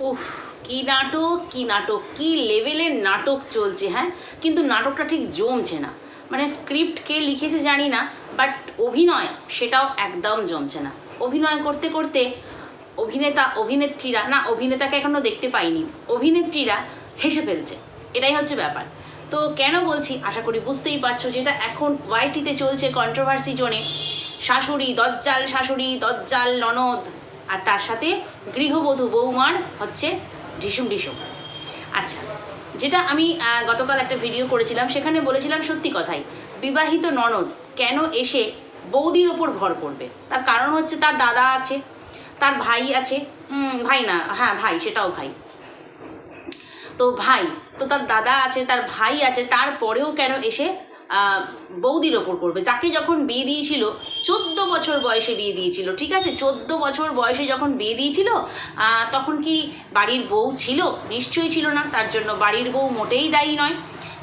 উফ, কি নাটক কি নাটক, কি লেভেলের নাটক চলছে হ্যাঁ? কিন্তু নাটকটা ঠিক জমছে না। মানে স্ক্রিপ্ট কে লিখেছে জানি না বাট অভিনয় সেটাও একদম জমছে না। অভিনয় করতে করতে অভিনেতা, অভিনেত্রীরা, না, অভিনেতাকে এখনও দেখতে পাইনি, অভিনেত্রীরা হেসে ফেলছে। এটাই হচ্ছে ব্যাপার। তো কেন বলছি? আশা করি বুঝতেই পারছ যেটা এখন ওয়াইটিতে চলছে কন্ট্রোভার্সি জোনে। শাশুড়ি দজ্জাল শাশুড়ি দজ্জাল, ননদ, আর তার সাথে গৃহবধূ বৌমার হচ্ছে ঢিসুম ঢিসুম আচ্ছা যেটা আমি গতকাল একটা ভিডিও করেছিলাম, সেখানে বলেছিলাম সত্যি কথাই, বিবাহিত ননদ কেন এসে বৌদির ওপর ভর করবে? তার কারণ হচ্ছে তার দাদা আছে, তার ভাই আছে ভাই না হ্যাঁ ভাই, সেটাও ভাই। তো ভাই, তো তার দাদা আছে, তার ভাই আছে, তারপরেও কেন এসে বৌদির ওপর করবে তাকে যখন বিয়ে দিয়েছিল, চোদ্দ বছর বয়সে বিয়ে দিয়েছিল, ঠিক আছে? চোদ্দ বছর বয়সে যখন বিয়ে দিয়েছিল তখন কি বাড়ির বউ ছিল? নিশ্চয়ই ছিল না, তার জন্য বাড়ির বউ মোটেই দায়ী নয়।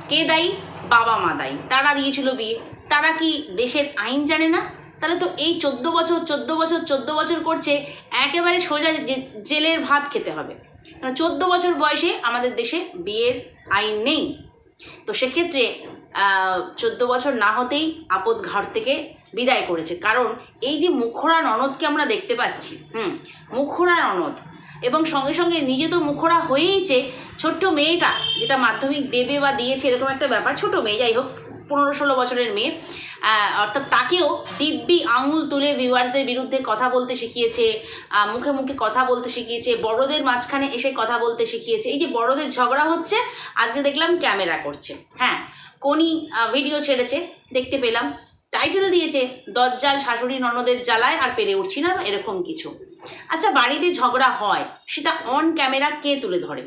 কে দায়ী? বাবা মা দায়ী। তারা দিয়েছিল বিয়ে। তারা কি দেশের আইন জানে না? তাহলে তো এই চোদ্দ বছর চোদ্দ বছর চোদ্দ বছর করছে, একেবারে সোজা জেলের ভাত খেতে হবে। কারণ চোদ্দ বছর বয়সে আমাদের দেশে বিয়ের আইন নেই। তো সেক্ষেত্রে চোদ্দ বছর না হতেই আপদ ঘাট থেকে বিদায় করেছে। কারণ এই যে মুখরা ননদকে আমরা দেখতে পাচ্ছি, হুম, মুখরা ননদ। এবং সঙ্গে সঙ্গে নিজে তো মুখরা হয়েইছে, ছোট্ট মেয়েটা, যেটা মাধ্যমিক দেবে বা দিয়েছে, এরকম একটা ব্যাপার, ছোট মেয়ে, যাই হোক। পনেরো ষোলো বছরের মেয়ে। অর্থাৎ তাকেও দিব্যি আঙুল তুলে ভিউয়ার্সদের বিরুদ্ধে কথা বলতে শিখিয়েছে মুখে মুখে কথা বলতে শিখিয়েছে, বড়দের মাঝখানে এসে কথা বলতে শিখিয়েছে। এই যে বড়দের ঝগড়া হচ্ছে, আজকে দেখলাম ক্যামেরা করছে। হ্যাঁ কোনি ভিডিও ছেড়েছে, দেখতে পেলাম। টাইটেল দিয়েছে, দজ্জাল শাশুড়ি ননদের জ্বালায় আর পেরে উঠছি না এরকম কিছু। আচ্ছা বাড়িতে ঝগড়া হয়, সেটা অন ক্যামেরা কে তুলে ধরে?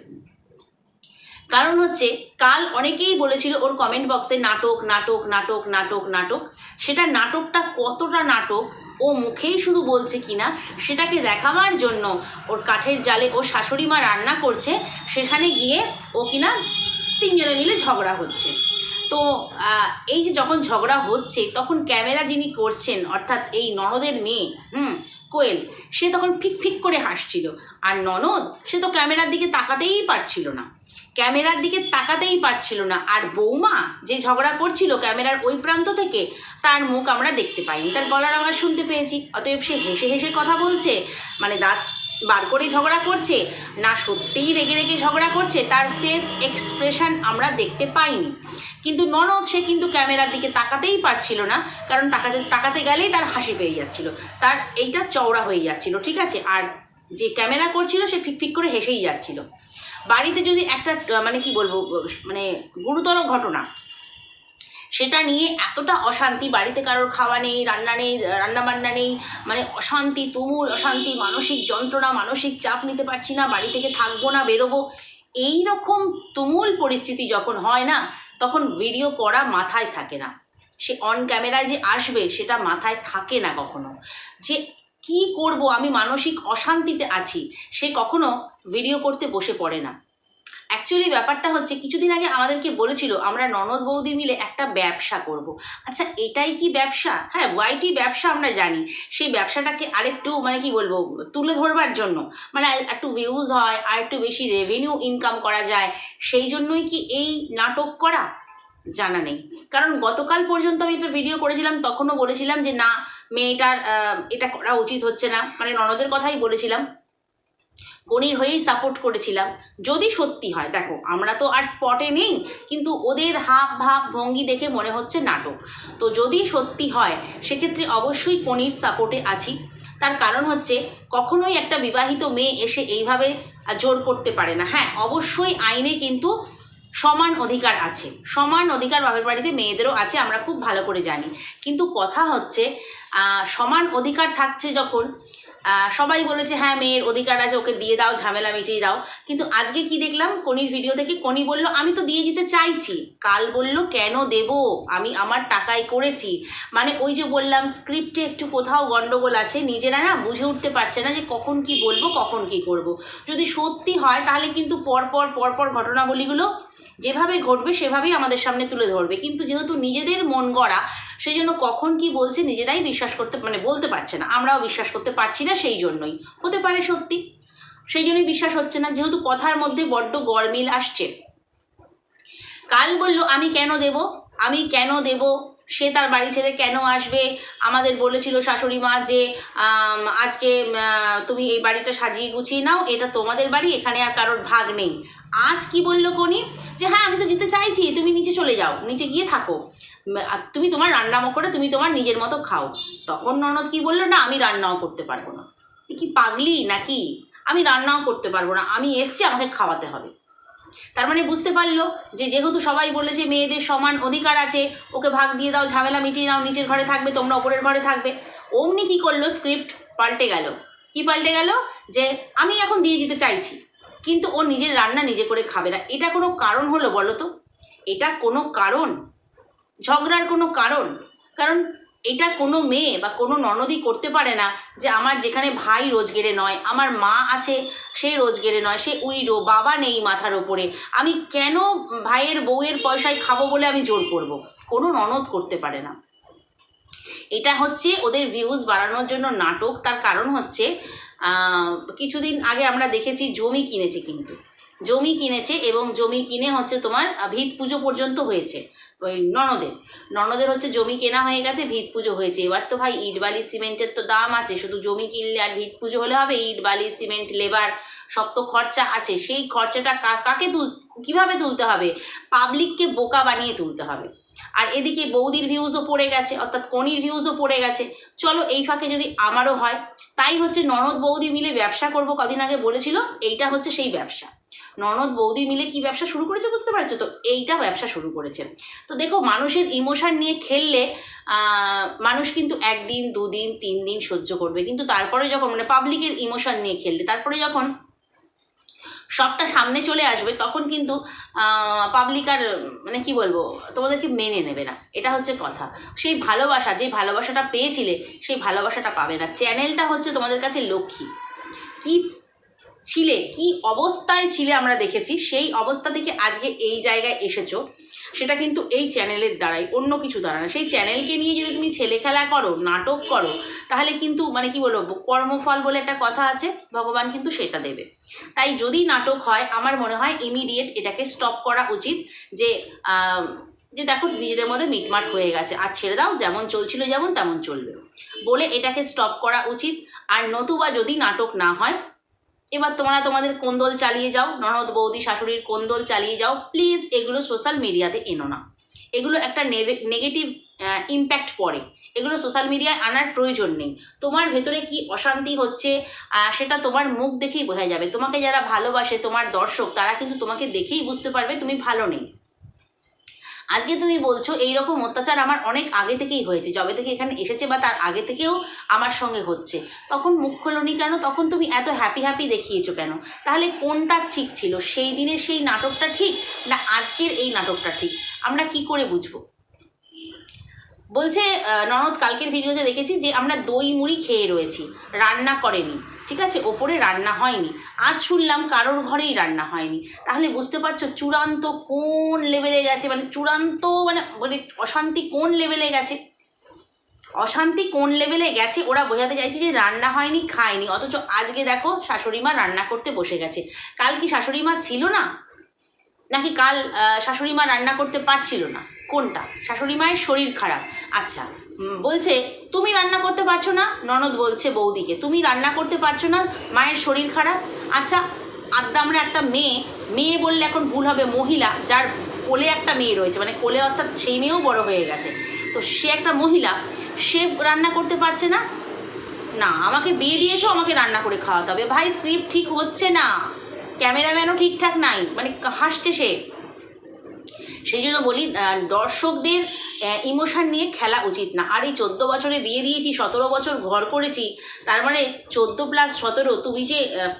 কারণ হচ্ছে, কাল অনেকেই বলেছিল ওর কমেন্ট বক্সে নাটক নাটক নাটক নাটক নাটক। সেটা নাটকটা কতটা নাটক, ও মুখেই শুধু বলছে কিনা, সেটাকে দেখাবার জন্য ওর কাঠের জালে ও শাশুড়ি মা রান্না করছে, সেখানে গিয়ে ও কিনা তিনজনে মিলে ঝগড়া হচ্ছে। তো এই যে যখন ঝগড়া হচ্ছে, তখন ক্যামেরা যিনি করছেন, অর্থাৎ এই ননদের মেয়ে, হুম, কোয়েল সে তখন ফিক ফিক করে হাসছিল। আর ননদ, সে তো ক্যামেরার দিকে তাকাতেই পারছিল না। ক্যামেরার দিকে তাকাতেই পারছিল না। আর বৌমা যে ঝগড়া করছিল ক্যামেরার ওই প্রান্ত থেকে, তার মুখ আমরা দেখতে পাইনি। তার গলার আওয়াজ শুনতে পেয়েছি। অতএব সে হেসে হেসে কথা বলছে মানে দাঁত বার করে ঝগড়া করছে, না সত্যিই রেগে রেগে ঝগড়া করছে, তার ফেস এক্সপ্রেশন আমরা দেখতে পাইনি। কিন্তু ননদ, সে কিন্তু ক্যামেরার দিকে তাকাতেই পারছিল না, কারণ তাকাতে তাকাতে গেলেই তার হাসি পেয়ে যাচ্ছিল। তার এইটা চওড়া হয়ে যাচ্ছিল, ঠিক আছে? আর যে ক্যামেরা করছিল, সে ফিকফিক করে হেসেই যাচ্ছিল। বাড়িতে যদি একটা মানে কি বলব মানে গুরুতর ঘটনা, সেটা নিয়ে এতটা অশান্তি, বাড়িতে কারোর খাওয়া নেই, রান্না নেই, রান্না বান্না নেই মানে অশান্তি, তুমুল অশান্তি, মানসিক যন্ত্রণা, মানসিক চাপ নিতে পারছি না, বাড়ি থেকে থাকব না, বেরোবো এই রকম তুমুল পরিস্থিতি যখন হয় না তখন ভিডিও করা মাথায় থাকে না। সে অন ক্যামেরায় যে আসবে, সেটা মাথায় থাকে না কখনো। যে কি করব, আমি মানসিক অশান্তিতে আছি, সে কখনো ভিডিও করতে বসে পড়ে না। অ্যাকচুয়ালি ব্যাপারটা হচ্ছে, কিছুদিন আগে আমাদেরকে বলেছিল, আমরা ননদ বৌদি মিলে একটা ব্যবসা করব। আচ্ছা এটাই কি ব্যবসা? হ্যাঁ ওয়াইটি ব্যবসা আমরা জানি। সেই ব্যবসাটাকে আরেকটু মানে কি বলব, তুলে ধরবার জন্য। মানে একটু ভিউজ হয়, আর একটু বেশি রেভিনিউ ইনকাম করা যায়, সেই জন্যই কি এই নাটক করা? জানা নেই। কারণ গতকাল পর্যন্ত আমি একটা ভিডিও করেছিলাম, তখনও বলেছিলাম যে না, মেয়েটার এটা করা উচিত হচ্ছে না। মানে ননদের কথাই বলেছিলাম। কনির হয়েই সাপোর্ট করেছিলাম। যদি সত্যি হয়, দেখো, আমরা তো আর স্পটে নেই, কিন্তু ওদের হাব ভাব ভঙ্গি দেখে মনে হচ্ছে নাটক। তো যদি সত্যি হয়, সেক্ষেত্রে অবশ্যই কনির সাপোর্টে আছি। তার কারণ হচ্ছে, কখনোই একটা বিবাহিত মেয়ে এসে এইভাবে জোর করতে পারে না। হ্যাঁ অবশ্যই আইনে কিন্তু সমান অধিকার আছে। সমান অধিকার বাপের বাড়িতে মেয়েদেরও আছে, আমরা খুব ভালো করে জানি। কিন্তু কথা হচ্ছে সমান অধিকার থাকছে যখন সবাই বলেছে হ্যাঁ মেয়ের অধিকার আছে, ওকে দিয়ে দাও, ঝামেলা মিটিয়ে দাও। কিন্তু আজকে কি দেখলাম? কনির ভিডিও থেকে কনি বলল, আমি তো দিয়ে দিতে চাইছি। কাল বলল, কেন দেব? আমি আমার টাকায় করেছি। মানে ওই যে বললাম স্ক্রিপ্টে একটু কোথাও গন্ডগোল আছে, নিজেরা না বুঝে উঠতে পারছে না যে কখন কি বলব, কখন কি করব। যদি সত্যি হয়, তাহলে কিন্তু পরপর পরপর ঘটনাবলীগুলো যেভাবে ঘটবে, সেভাবেই আমাদের সামনে তুলে ধরবে। কিন্তু যেহেতু নিজেদের মন গড়া সেই জন্য কখন কি বলছে নিজেরাই বিশ্বাস করতে মানে বলতে পারছে না। আমরাও বিশ্বাস করতে পারছি না সেই জন্যই। হতে পারে সত্যি। সেই জন্যই বিশ্বাস হচ্ছে না। যেহেতু কথার মধ্যে বড্ড গরমিল আসছে। কাল বলল, আমি কেন দেব? আমি কেন দেব? সে তার বাড়ি ছেড়ে কেন আসবে? আমাদের বলেছিল শাশুড়ি মা যে আজকে তুমি এই বাড়িটা সাজিয়ে গুছিয়ে নাও, এটা তোমাদের বাড়ি, এখানে আর কারোর ভাগ নেই। আজ কি বলল কোনি? যে হ্যাঁ আমি তো দিতে চাইছি, তুমি নিচে চলে যাও, নিচে গিয়ে থাকো। তুমি তোমার রান্না করে তুমি তোমার নিজের মতো খাও। তখন ননদ কি বলল? না, আমি রান্নাও করতে পারব না। কি পাগলি নাকি? আমি রান্নাও করতে পারব না। আমি এসছি, আমাকে খাওয়াতে হবে। তার মানে বুঝতে পারল যে যেহেতু সবাই বলেছে মেয়েদের সমান অধিকার আছে, ওকে ভাগ দিয়ে দাও, ঝামেলা মিটিয়ে নাও, নিচের ঘরে থাকবে, তোমরা ওপরের ঘরে থাকবে। অমনি কি করল? স্ক্রিপ্ট পাল্টে গেল। কি পাল্টে গেল? যে আমি এখন দিয়ে দিতে চাইছি, কিন্তু ও নিজের রান্না নিজে করে খাবে না। এটা কোনো কারণ হলো বলো তো? এটা কোনো কারণ? ঝগড়ার কোনো কারণ? কারণ এটা কোনো মেয়ে বা কোনো ননদই করতে পারে না যে আমার যেখানে ভাই রোজগেরে নয়, আমার মা আছে সে রোজগেরে নয়, সে উইডো বাবা নেই মাথার ওপরে। আমি কেন ভাইয়ের বউয়ের পয়সায় খাব বলে আমি জোর করব? কোনো ননদ করতে পারে না। এটা হচ্ছে ওদের ভিউজ বাড়ানোর জন্য নাটক। তার কারণ হচ্ছে কিছুদিন আগে আমরা দেখেছি জমি কিনেছে কিন্তু। জমি কিনেছে এবং জমি কিনে হচ্ছে তোমার ভিত পুজো পর্যন্ত হয়েছে। ওই ননদের। ননদের হচ্ছে জমি কেনা হয়ে গেছে, ভিত পুজো হয়েছে। এবার তো ভাই ইট বালি সিমেন্টের তো দাম আছে, শুধু জমি কিনলে আর ভিত পুজো হলে হবে? ইট বালি সিমেন্ট, লেবার, সব তো খরচা আছে। সেই খরচাটা কাকে তুল, কীভাবে তুলতে হবে? পাবলিককে বোকা বানিয়ে তুলতে হবে। আর এদিকে বৌদির ভিউজও পড়ে গেছে, অর্থাৎ কনির ভিউজও পড়ে গেছে। চলো এই ফাঁকে যদি আমারও হয়, তাই হচ্ছে ননদ বৌদি মিলে ব্যবসা করব, কদিন আগে বলেছিল, এইটা হচ্ছে সেই ব্যবসা। ননদ বৌদি মিলে কি ব্যবসা শুরু করেছে বুঝতে পারছ? তো এইটা ব্যবসা শুরু করেছে। তো দেখো, মানুষের ইমোশন নিয়ে খেললে মানুষ কিন্তু একদিন, দুদিন তিন দিন সহ্য করবে। কিন্তু তারপরে যখন মানে পাবলিকের ইমোশন নিয়ে খেললে, তারপরে যখন সবটা সামনে চলে আসবে, তখন কিন্তু পাবলিক আর মানে কি বলব, তোমাদেরকে মেনে নেবে না। এটা হচ্ছে কথা। সেই ভালোবাসা, যে ভালোবাসাটা পেয়েছিলে, সেই ভালোবাসাটা পাবে না। চ্যানেলটা হচ্ছে তোমাদের কাছে লক্ষ্মী। কি ছিলে? কি অবস্থায় ছিলে আমরা দেখেছি? সেই অবস্থা থেকে আজকে এই জায়গায় এসেছ। সেটা কিন্তু এই চ্যানেলের দ্বারাই, অন্য কিছু দ্বারা না। সেই চ্যানেলকে নিয়ে যদি তুমি ছেলে খেলা করো, নাটক করো, তাহলে কিন্তু মানে কি বলব, কর্মফল বলে একটা কথা আছে, ভগবান কিন্তু সেটা দেবে। তাই যদি নাটক হয়, আমার মনে হয় ইমিডিয়েট এটাকে স্টপ করা উচিত যে যে দেখো নিজেদের মধ্যে মিটমাট হয়ে গেছে। আর ছেড়ে দাও, যেমন চলছিল যেমন তেমন চলবে। বলে এটাকে স্টপ করা উচিত। আর নতুবা যদি নাটক না হয় এবার তোমরা তোমাদের কোন্দল চালিয়ে যাও, ননদ বৌদি শাশুড়ির কোন্দল চালিয়ে যাও। প্লিজ এগুলো সোশ্যাল মিডিয়াতে এনো না। এগুলো একটা নেগেটিভ ইম্প্যাক্ট পড়ে। এগুলো সোশ্যাল মিডিয়ায় আনার প্রয়োজন নেই। তোমার ভেতরে কি অশান্তি হচ্ছে সেটা তোমার মুখ দেখেই বোঝা যাবে। তোমাকে যারা ভালোবাসে, তোমার দর্শক, তারা কিন্তু তোমাকে দেখেই বুঝতে পারবে তুমি ভালো নেই। আজকে তুমি বলছো এই রকম অত্যাচার আমার অনেক আগে থেকেই হয়েছে, যবে থেকে এখানে এসেছে বা তার আগে থেকেও আমার সঙ্গে হচ্ছে। তখন মুখ খোলনি কেন? তখন তুমি এত হ্যাপি হ্যাপি দেখিয়েছো কেন? তাহলে কোনটা ঠিক ছিল? সেই দিনের সেই নাটকটা ঠিক না আজকের এই নাটকটা ঠিক? আমরা কি করে বুঝব? বলছে ননদ কালকের ভিডিওতে দেখেছি যে আমরা দই মুড়ি খেয়ে রয়েছি, রান্না করেনি। ঠিক আছে? ওপরে রান্না হয়নি। আজ শুনলাম কারোর ঘরেই রান্না হয়নি। তাহলে বুঝতে পারছ চূড়ান্ত কোন লেভেলে গেছে? মানে চূড়ান্ত মানে মানে অশান্তি কোন লেভেলে গেছে? অশান্তি কোন লেভেলে গেছে? ওরা বোঝাতে চাইছে যে রান্না হয়নি, খায়নি। অথচ আজকে দেখো শাশুড়ি মা রান্না করতে বসে গেছে। কাল কি শাশুড়ি মা ছিল না? নাকি কাল শাশুড়ি মা রান্না করতে পারছিল না? কোনটা? শাশুড়ি মায়ের শরীর খারাপ। আচ্ছা বলছে, তুমি রান্না করতে পারছ না? ননদ বলছে, বৌদিকে, তুমি রান্না করতে পারছ না? মায়ের শরীর খারাপ? আচ্ছা আদ্যা আমরা একটা মেয়ে মেয়ে বললে এখন ভুল হবে, মহিলা, যার কোলে একটা মেয়ে রয়েছে মানে কোলে অর্থাৎ সেই মেয়েও বড় হয়ে গেছে। তো সে একটা মহিলা, সে রান্না করতে পারছে না? না, আমাকে বিয়ে দিয়েছ, আমাকে রান্না করে খাওয়াতে হবে। ভাই, স্ক্রিপ্ট ঠিক হচ্ছে না। ক্যামেরাম্যানও ঠিকঠাক নাই। মানে হাসছে সে। সেই জন্য বলি দর্শকদের ইমোশন নিয়ে খেলা উচিত না। আর এই চোদ্দ বছরে বিয়ে দিয়েছি, সতেরো বছর ঘর করেছি, তার মানে চোদ্দ প্লাস সতেরো, তুমি যে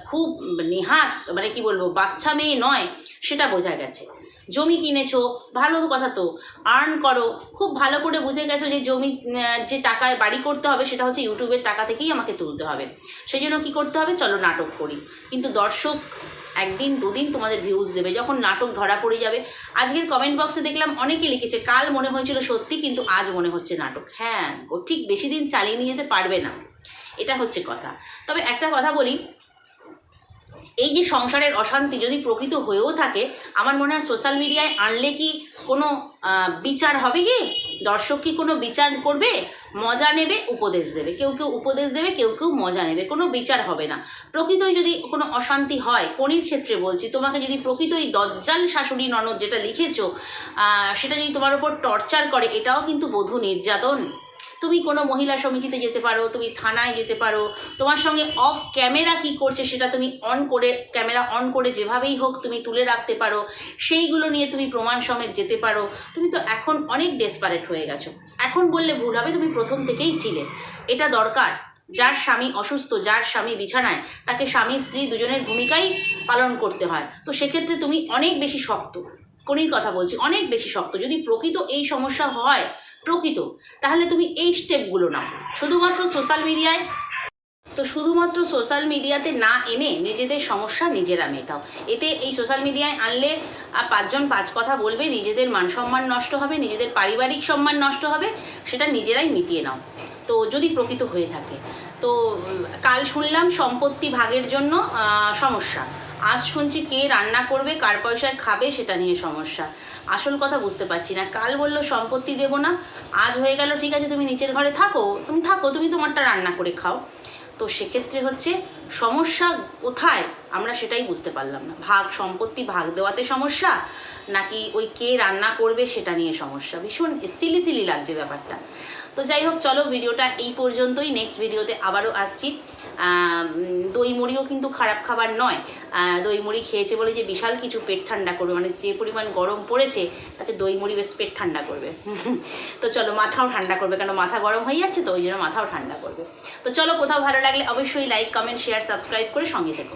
খুব নেহাত মানে কি বলব, বাচ্চা মেয়ে নয়, সেটা বোঝা গেছে। জমি কিনেছো, ভালো কথা তো আর্ন করো, খুব ভালো করে বুঝে গেছো যে জমি যে টাকায় বাড়ি করতে হবে, সেটা হচ্ছে ইউটিউবের টাকা থেকেই আমাকে তুলতে হবে। সেই জন্য কী করতে হবে? চলো নাটক করি। কিন্তু দর্শক একদিন দুদিন তোমাদের ভিউজ দেবে, যখন নাটক ধরা পড়ে যাবে। আজকের কমেন্ট বক্সে দেখলাম অনেকে লিখেছে, কাল মনে হয়েছিল সত্যি, কিন্তু আজ মনে হচ্ছে নাটক। হ্যাঁ ঠিক বেশি দিন চালিয়ে নিয়ে যেতে পারবে না। এটা হচ্ছে কথা। তবে একটা কথা বলি, এই যে সংসারের অশান্তি যদি প্রকৃত হয়েও থাকে, আমার মনে হয় সোশ্যাল মিডিয়ায় আনলে কি কোনো বিচার হবে কি? দর্শক কি কোনো বিচার করবে? মজা নেবে, উপদেশ দেবে। কেউ কেউ উপদেশ দেবে, কেউ কেউ মজা নেবে। কোনো বিচার হবে না। প্রকৃতই যদি কোনো অশান্তি হয়, কোনির ক্ষেত্রে বলছি? তোমাকে যদি প্রকৃতই দজ্জাল শাশুড়ি ননদ যেটা লিখেছো সেটা যদি তোমার উপর টর্চার করে, এটাও কিন্তু বধূ নির্যাতন। তুমি কোনো মহিলা সমিতিতে যেতে পারো, তুমি থানায় যেতে পারো, তোমার সঙ্গে অফ ক্যামেরা কি করছে সেটা তুমি অন করে ক্যামেরা অন করে যেভাবেই হোক তুমি তুলে রাখতে পারো, সেইগুলো নিয়ে তুমি প্রমাণ সমেত যেতে পারো। তুমি তো এখন অনেক ডেসপারেট হয়ে গেছো। এখন বললে ভুল হবে, তুমি প্রথম থেকেই ছিলে। এটা দরকার। যার স্বামী অসুস্থ, যার স্বামী বিছানায়, তাকে স্বামী, স্ত্রী দুজনের ভূমিকাই পালন করতে হয়। তো সেক্ষেত্রে তুমি অনেক বেশি শক্ত। কোনির কথা বলছি, অনেক বেশি শক্ত। যদি প্রকৃত এই সমস্যা হয় প্রকৃত। তাহলে তুমি এই স্টেপগুলো নাও। শুধুমাত্র সোশ্যাল মিডিয়ায় তো শুধুমাত্র সোশ্যাল মিডিয়াতে না এনে নিজেদের সমস্যা নিজেরা মেটাও। এতে এই সোশ্যাল মিডিয়ায় আনলে আর পাঁচজন পাঁচ কথা বলবে, নিজেদের মান সম্মান নষ্ট হবে, নিজেদের পারিবারিক সম্মান নষ্ট হবে, সেটা নিজেরাই মিটিয়ে নাও। তো যদি প্রকৃত হয়ে থাকে। তো কাল শুনলাম সম্পত্তি ভাগের জন্য সমস্যা। আজ শুনছি কে রান্না করবে, কার পয়সায় খাবে সেটা নিয়ে সমস্যা। আসল কথা বুঝতে পারছি না। কাল বলল, সম্পত্তি দেবো না। আজ হয়ে গেল, ঠিক আছে, তুমি নিচের ঘরে থাকো। তুমি থাকো, তুমি তোমারটা রান্না করে খাও। তো সেক্ষেত্রে হচ্ছে, সমস্যা কোথায়? আমরা সেটাই বুঝতে পারলাম না। ভাগ সম্পত্তি, ভাগ দেওয়াতে সমস্যা, নাকি ওই কে রান্না করবে সেটা নিয়ে সমস্যা? ভীষণ সিলি সিলি লাগছে ব্যাপারটা। তো যাই হোক, চলো ভিডিওটা এই পর্যন্তই। নেক্সট ভিডিওতে আবারও আসছি। দই মুড়িও কিন্তু খারাপ খাবার নয়। দই মুড়ি খেয়েছে বলে যে বিশাল কিছু পেট ঠান্ডা করবে মানে যে পরিমাণ গরম পড়েছে, তাতে দই মুড়ি বেশ পেট ঠান্ডা করবে। তো চলো, মাথাও ঠান্ডা করবে, কেন মাথা গরম হয়ে যাচ্ছে তো, ওই জন্য মাথাও ঠান্ডা করবে। তো চলো, কোথাও ভালো লাগলে অবশ্যই লাইক কমেন্ট শেয়ার সাবস্ক্রাইব করে সঙ্গে থেকো।